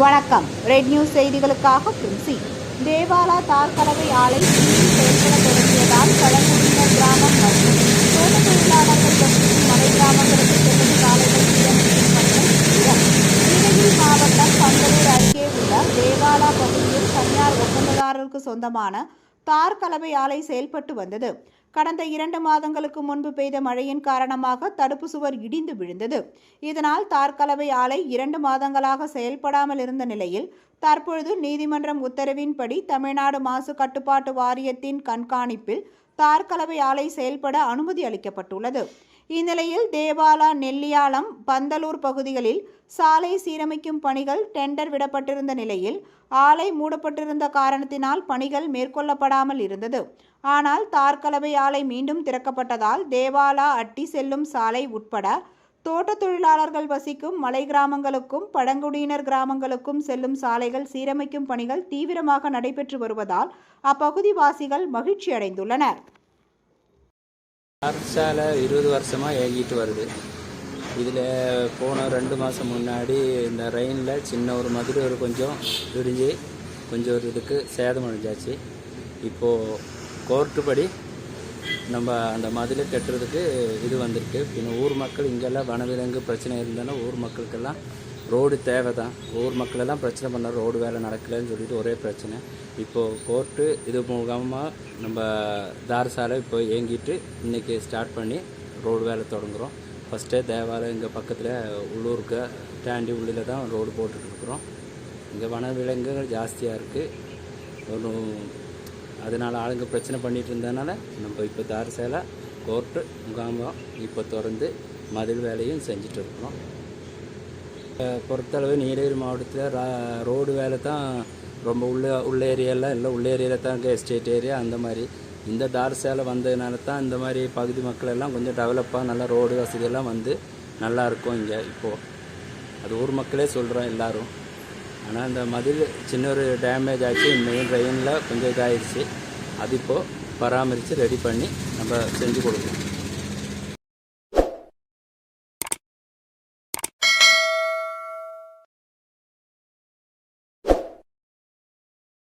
வணக்கம். Red news செய்திகளுக்காக பிரின்சி தேவாலா தார் கலவை ஆலை செயல்பட தொடங்கியதால் பழங்குடியினர் கிராமம் மற்றும் தோட்ட தொழிலாளர்கள் வசிக்கும் மலை கிராமங்களுக்கு செல்லும் சாலைகள் சீரமைக்கும் பணிகள் நீலகிரி மாவட்டம் பந்தலூர் அருகே உள்ள தேவாலா பகுதியில் தனியார் ஒப்பந்ததாரருக்கு சொந்தமான தார் கலவை ஆலை செயல்பட்டு வந்தது. கடந்த இரண்டு மாதங்களுக்கு முன்பு பெய்த மழையின் காரணமாக தடுப்பு சுவர் இடிந்து விழுந்தது. இதனால் தார்கலவை ஆலை இரண்டு மாதங்களாக செயல்படாமல் இருந்த நிலையில் தற்பொழுது நீதிமன்றம் உத்தரவின்படி தமிழ்நாடு மாசு கட்டுப்பாட்டு வாரியத்தின் கண்காணிப்பில் தார்கலவை ஆலை செயல்பட அனுமதி அளிக்கப்பட்டுள்ளது. இந்நிலையில் தேவாலா நெல்லியாளம் பந்தலூர் பகுதிகளில் சாலை சீரமைக்கும் பணிகள் டெண்டர் விடப்பட்டிருந்த நிலையில் ஆலை மூடப்பட்டிருந்த காரணத்தினால் பணிகள் மேற்கொள்ளப்படாமல் இருந்தது. ஆனால் தார்கலவை ஆலை மீண்டும் திறக்கப்பட்டதால் தேவாலா அட்டி செல்லும் சாலை உட்பட தோட்ட தொழிலாளர்கள் வசிக்கும் மலை கிராமங்களுக்கும் பழங்குடியினர் கிராமங்களுக்கும் செல்லும் சாலைகள் சீரமைக்கும் பணிகள் தீவிரமாக நடைபெற்று வருவதால் அப்பகுதி வாசிகள் மகிழ்ச்சி அடைந்துள்ளனர் அரசால இருபது வருஷமாக இயங்கிட்டு வருது. இதில் போன ரெண்டு மாதம் முன்னாடி இந்த ரெயினில் சின்ன ஒரு மதுரை ஒரு கொஞ்சம் இடிஞ்சு கொஞ்சம் ஒரு இதுக்கு சேதம் அடைஞ்சாச்சு. இப்போது கோர்ட்டு படி நம்ம அந்த மதுரை கட்டுறதுக்கு இது வந்திருக்கு. பின்ன ஊர் மக்கள் இங்கெல்லாம் வனவிலங்கு பிரச்சனை இருந்தாலும் ஊர் மக்களுக்கெல்லாம் ரோடு தேவை தான் ஊர் மக்களெல்லாம் பிரச்சனை பண்ண ரோடு வேலை நடக்கலைன்னு சொல்லிட்டு ஒரே பிரச்சனை. இப்போது கோர்ட்டு இது மூலமாக நம்ம தாரசாலை இப்போ இயங்கிட்டு இன்றைக்கி ஸ்டார்ட் பண்ணி ரோடு வேலை தொடங்குறோம். ஃபஸ்ட்டே தேவாலயம் இங்கே பக்கத்தில் உள்ளூருக்கு டேண்டி உள்ளில் தான் ரோடு போட்டுட்ருக்குறோம் இங்கே வனவிலங்குகள் ஜாஸ்தியாக இருக்குது ஒன்றும் அதனால் ஆளுங்க பிரச்சனை பண்ணிட்டு இருந்ததுனால நம்ம இப்போ தாரசாலை கோர்ட்டு முகாமம் இப்போ திறந்து மதில் வேலையும் செஞ்சிட்ருக்குறோம் இருக்கிறோம். பொறுத்தளவு நீலகிரி மாவட்டத்தில் ரா- ரோடு வேலை தான் ரொம்ப உள்ள உள்ள ஏரியாலாம் இல்லை உள்ள ஏரியாவில் தான் இங்கே எஸ்டேட் ஏரியா அந்த மாதிரி. இந்த டார் சேலை வந்ததுனால தான் இந்த மாதிரி பகுதி மக்கள் எல்லாம் கொஞ்சம் டெவலப்பாக நல்லா ரோடு வசதியெல்லாம் வந்து நல்லா இருக்கும் இங்கே இப்போது அது ஊர் மக்களே சொல்கிறோம் எல்லாரும். ஆனால் இந்த மதில் சின்ன ஒரு டேமேஜ் ஆச்சு மெயின் ரெயினில் கொஞ்சம் இதாகிடுச்சு அது இப்போது பராமரித்து ரெடி பண்ணி நம்ம செஞ்சு கொடுக்கணும்.